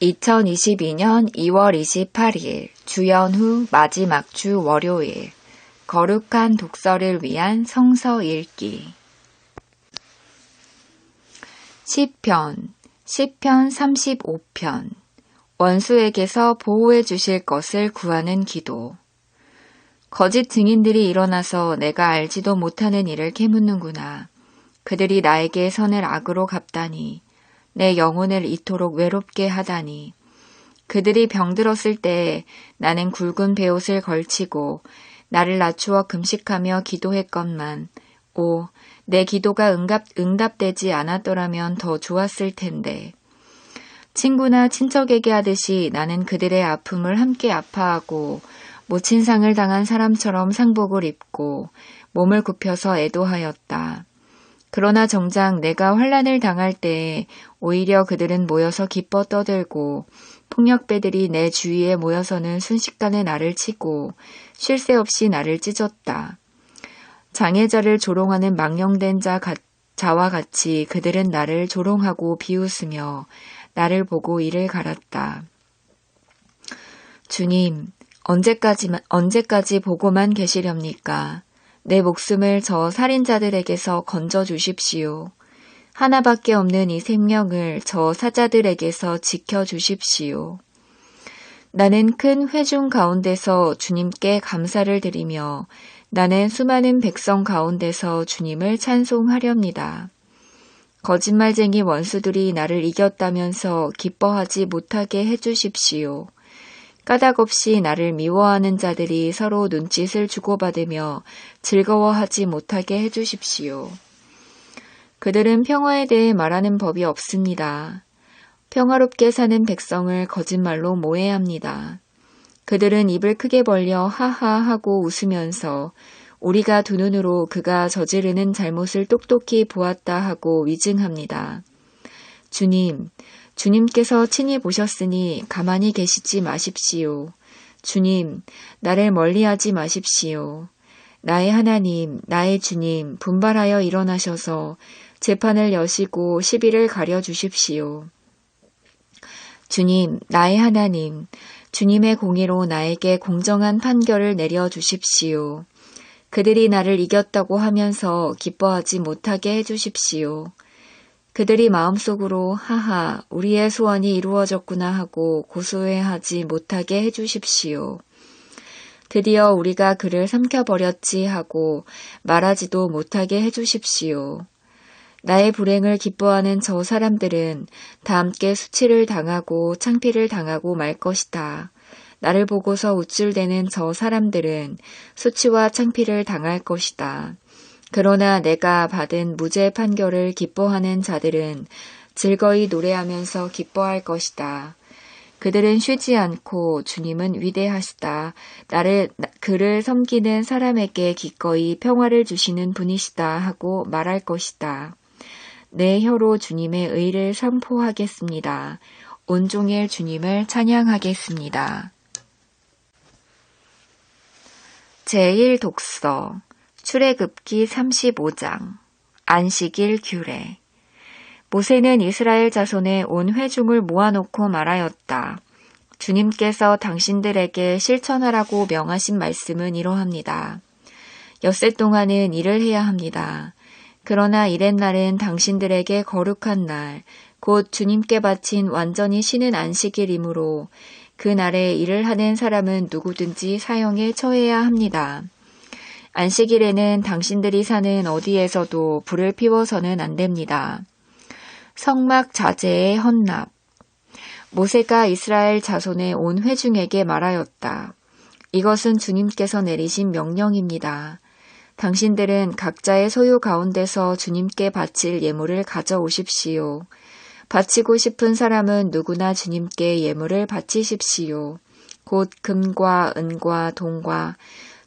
2022년 2월 28일 주연 후 마지막 주 월요일 거룩한 독서를 위한 성서 읽기. 시편 시편 35편. 원수에게서 보호해 주실 것을 구하는 기도. 거짓 증인들이 일어나서 내가 알지도 못하는 일을 캐묻는구나. 그들이 나에게 선을 악으로 갚다니 내 영혼을 이토록 외롭게 하다니. 그들이 병들었을 때 나는 굵은 베옷을 걸치고 나를 낮추어 금식하며 기도했건만 오, 내 기도가 응답, 응답되지 않았더라면 더 좋았을 텐데. 친구나 친척에게 하듯이 나는 그들의 아픔을 함께 아파하고 모친상을 당한 사람처럼 상복을 입고 몸을 굽혀서 애도하였다. 그러나 정작 내가 환란을 당할 때 오히려 그들은 모여서 기뻐 떠들고 폭력배들이 내 주위에 모여서는 순식간에 나를 치고 쉴 새 없이 나를 찢었다. 장애자를 조롱하는 망령된 자 자와 같이 그들은 나를 조롱하고 비웃으며 나를 보고 이를 갈았다. 주님, 언제까지, 언제까지 보고만 계시렵니까? 내 목숨을 저 살인자들에게서 건져 주십시오. 하나밖에 없는 이 생명을 저 사자들에게서 지켜 주십시오. 나는 큰 회중 가운데서 주님께 감사를 드리며 나는 수많은 백성 가운데서 주님을 찬송하렵니다. 거짓말쟁이 원수들이 나를 이겼다면서 기뻐하지 못하게 해주십시오. 까닭없이 나를 미워하는 자들이 서로 눈짓을 주고받으며 즐거워하지 못하게 해주십시오. 그들은 평화에 대해 말하는 법이 없습니다. 평화롭게 사는 백성을 거짓말로 모해합니다. 그들은 입을 크게 벌려 하하 하고 웃으면서 우리가 두 눈으로 그가 저지르는 잘못을 똑똑히 보았다 하고 위증합니다. 주님, 주님께서 친히 보셨으니 가만히 계시지 마십시오. 주님, 나를 멀리하지 마십시오. 나의 하나님, 나의 주님, 분발하여 일어나셔서 재판을 여시고 시비를 가려 주십시오. 주님, 나의 하나님, 주님의 공의로 나에게 공정한 판결을 내려 주십시오. 그들이 나를 이겼다고 하면서 기뻐하지 못하게 해 주십시오. 그들이 마음속으로 하하 우리의 소원이 이루어졌구나 하고 고소해하지 못하게 해주십시오. 드디어 우리가 그를 삼켜버렸지 하고 말하지도 못하게 해주십시오. 나의 불행을 기뻐하는 저 사람들은 다 함께 수치를 당하고 창피를 당하고 말 것이다. 나를 보고서 우쭐대는 저 사람들은 수치와 창피를 당할 것이다. 그러나 내가 받은 무죄 판결을 기뻐하는 자들은 즐거이 노래하면서 기뻐할 것이다. 그들은 쉬지 않고 주님은 위대하시다. 나를, 그를 섬기는 사람에게 기꺼이 평화를 주시는 분이시다 하고 말할 것이다. 내 혀로 주님의 의를 선포하겠습니다. 온종일 주님을 찬양하겠습니다. 제1 독서 출애굽기 35장 안식일 규례 모세는 이스라엘 자손의 온 회중을 모아놓고 말하였다. 주님께서 당신들에게 실천하라고 명하신 말씀은 이러합니다. 엿새 동안은 일을 해야 합니다. 그러나 이랜 날은 당신들에게 거룩한 날, 곧 주님께 바친 완전히 쉬는 안식일이므로 그 날에 일을 하는 사람은 누구든지 사형에 처해야 합니다. 안식일에는 당신들이 사는 어디에서도 불을 피워서는 안 됩니다. 성막 자제의 헌납. 모세가 이스라엘 자손의 온 회중에게 말하였다. 이것은 주님께서 내리신 명령입니다. 당신들은 각자의 소유 가운데서 주님께 바칠 예물을 가져오십시오. 바치고 싶은 사람은 누구나 주님께 예물을 바치십시오. 곧 금과 은과 동과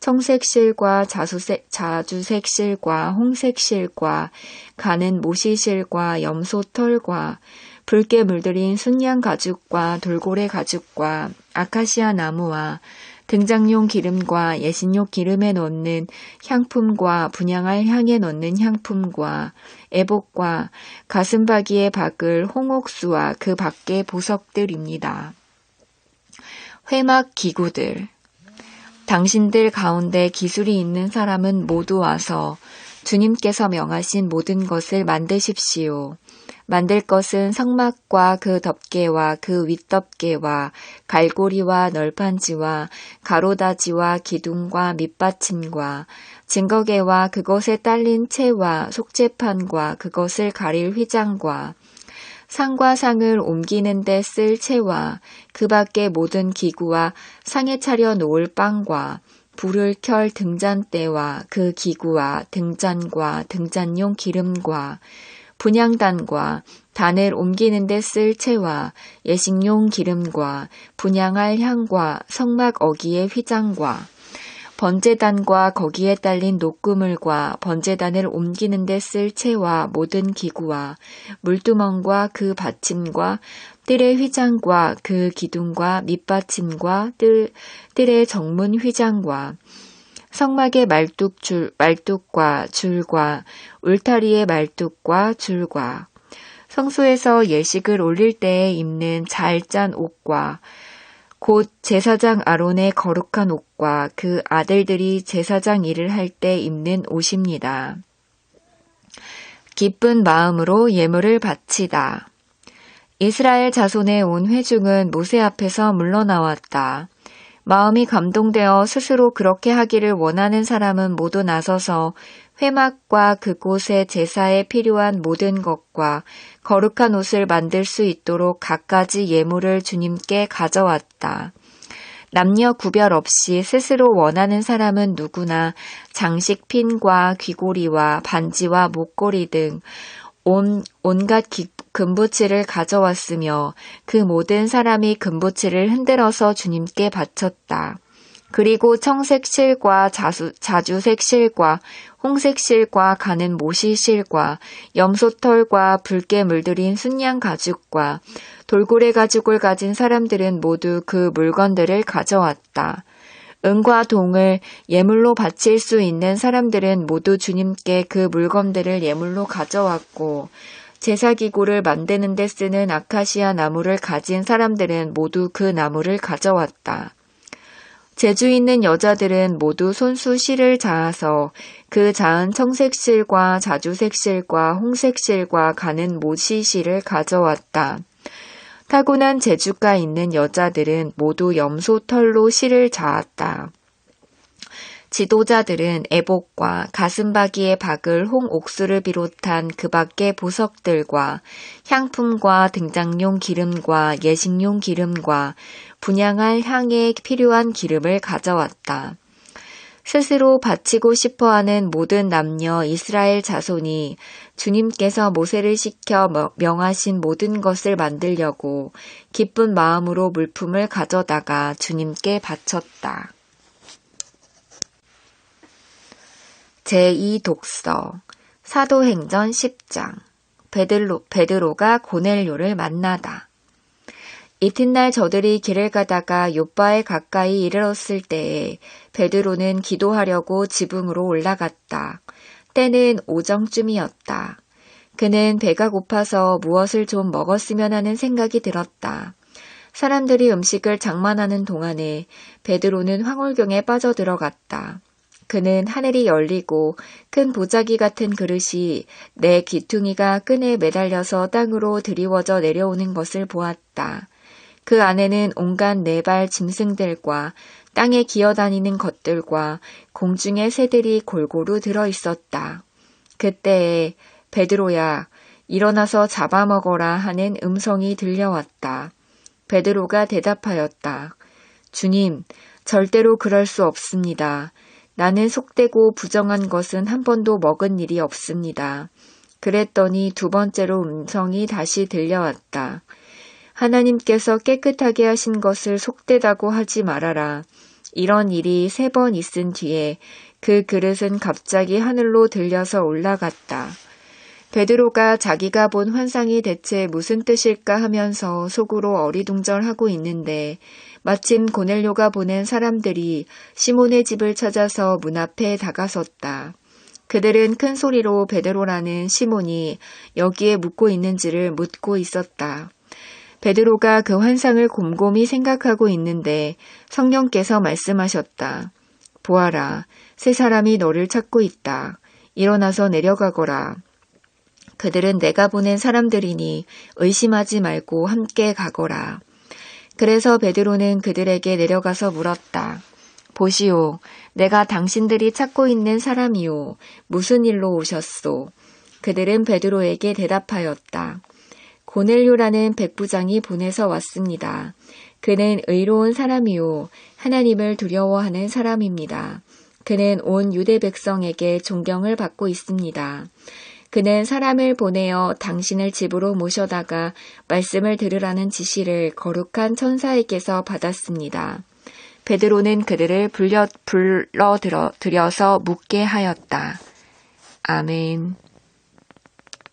청색실과 자수색, 자주색실과 홍색실과 가는 모시실과 염소털과 붉게 물들인 순양 가죽과 돌고래 가죽과 아카시아 나무와 등장용 기름과 예신용 기름에 넣는 향품과 분양할 향에 넣는 향품과 애복과 가슴바기에 박을 홍옥수와 그 밖의 보석들입니다. 회막 기구들 당신들 가운데 기술이 있는 사람은 모두 와서 주님께서 명하신 모든 것을 만드십시오. 만들 것은 성막과 그 덮개와 그 윗덮개와 갈고리와 널판지와 가로다지와 기둥과 밑받침과 증거개와 그것에 딸린 채와 속재판과 그것을 가릴 휘장과 상과 상을 옮기는 데 쓸 채와 그 밖의 모든 기구와 상에 차려 놓을 빵과 불을 켤 등잔대와 그 기구와 등잔과 등잔용 기름과 분양단과 단을 옮기는 데 쓸 채와 예식용 기름과 분양할 향과 성막 어기의 휘장과 번제단과 거기에 딸린 녹그물과 번제단을 옮기는 데 쓸 채와 모든 기구와 물두멍과 그 받침과 뜰의 휘장과 그 기둥과 밑받침과 뜰, 뜰의 정문 휘장과 성막의 말뚝 줄, 말뚝과 줄과 울타리의 말뚝과 줄과 성소에서 예식을 올릴 때에 입는 잘 짠 옷과 곧 제사장 아론의 거룩한 옷과 그 아들들이 제사장 일을 할 때 입는 옷입니다. 기쁜 마음으로 예물을 바치다. 이스라엘 자손의 온 회중은 모세 앞에서 물러나왔다. 마음이 감동되어 스스로 그렇게 하기를 원하는 사람은 모두 나서서 회막과 그곳의 제사에 필요한 모든 것과 거룩한 옷을 만들 수 있도록 갖가지 예물을 주님께 가져왔다. 남녀 구별 없이 스스로 원하는 사람은 누구나 장식핀과 귀고리와 반지와 목걸이 등 온, 온갖 기, 금부치를 가져왔으며 그 모든 사람이 금부치를 흔들어서 주님께 바쳤다. 그리고 청색 실과 자수, 자주색 실과 홍색 실과 가는 모시 실과 염소털과 붉게 물들인 순양 가죽과 돌고래 가죽을 가진 사람들은 모두 그 물건들을 가져왔다. 은과 동을 예물로 바칠 수 있는 사람들은 모두 주님께 그 물건들을 예물로 가져왔고 제사기구를 만드는 데 쓰는 아카시아 나무를 가진 사람들은 모두 그 나무를 가져왔다. 재주 있는 여자들은 모두 손수 실을 자아서 그 자은 청색 실과 자주색 실과 홍색 실과 가는 모시 실을 가져왔다. 타고난 재주가 있는 여자들은 모두 염소 털로 실을 자았다. 지도자들은 애복과 가슴바기에 박을 홍옥수를 비롯한 그 밖의 보석들과 향품과 등장용 기름과 예식용 기름과 분양할 향에 필요한 기름을 가져왔다. 스스로 바치고 싶어 하는 모든 남녀 이스라엘 자손이 주님께서 모세를 시켜 명하신 모든 것을 만들려고 기쁜 마음으로 물품을 가져다가 주님께 바쳤다. 제2독서 사도행전 10장 베드로, 베드로가 고넬료를 만나다. 이튿날 저들이 길을 가다가 요바에 가까이 이르렀을 때에 베드로는 기도하려고 지붕으로 올라갔다. 때는 오정쯤이었다. 그는 배가 고파서 무엇을 좀 먹었으면 하는 생각이 들었다. 사람들이 음식을 장만하는 동안에 베드로는 황홀경에 빠져 들어갔다. 그는 하늘이 열리고 큰 보자기 같은 그릇이 내 귀퉁이가 끈에 매달려서 땅으로 드리워져 내려오는 것을 보았다. 그 안에는 온갖 네발 짐승들과 땅에 기어다니는 것들과 공중의 새들이 골고루 들어 있었다. 그때에 베드로야 일어나서 잡아먹어라 하는 음성이 들려왔다. 베드로가 대답하였다. 주님, 절대로 그럴 수 없습니다. 나는 속되고 부정한 것은 한 번도 먹은 일이 없습니다. 그랬더니 두 번째로 음성이 다시 들려왔다. 하나님께서 깨끗하게 하신 것을 속되다고 하지 말아라. 이런 일이 세 번 있은 뒤에 그 그릇은 갑자기 하늘로 들려서 올라갔다. 베드로가 자기가 본 환상이 대체 무슨 뜻일까 하면서 속으로 어리둥절하고 있는데 마침 고넬료가 보낸 사람들이 시몬의 집을 찾아서 문 앞에 다가섰다. 그들은 큰 소리로 베드로라는 시몬이 여기에 묵고 있는지를 묻고 있었다. 베드로가 그 환상을 곰곰이 생각하고 있는데 성령께서 말씀하셨다. 보아라, 세 사람이 너를 찾고 있다. 일어나서 내려가거라. 그들은 내가 보낸 사람들이니 의심하지 말고 함께 가거라. 그래서 베드로는 그들에게 내려가서 물었다. 보시오, 내가 당신들이 찾고 있는 사람이오. 무슨 일로 오셨소? 그들은 베드로에게 대답하였다. 고넬료라는 백부장이 보내서 왔습니다. 그는 의로운 사람이요. 하나님을 두려워하는 사람입니다. 그는 온 유대 백성에게 존경을 받고 있습니다. 그는 사람을 보내어 당신을 집으로 모셔다가 말씀을 들으라는 지시를 거룩한 천사에게서 받았습니다. 베드로는 그들을 불려, 불러 들어, 들여서 묻게 하였다. 아멘.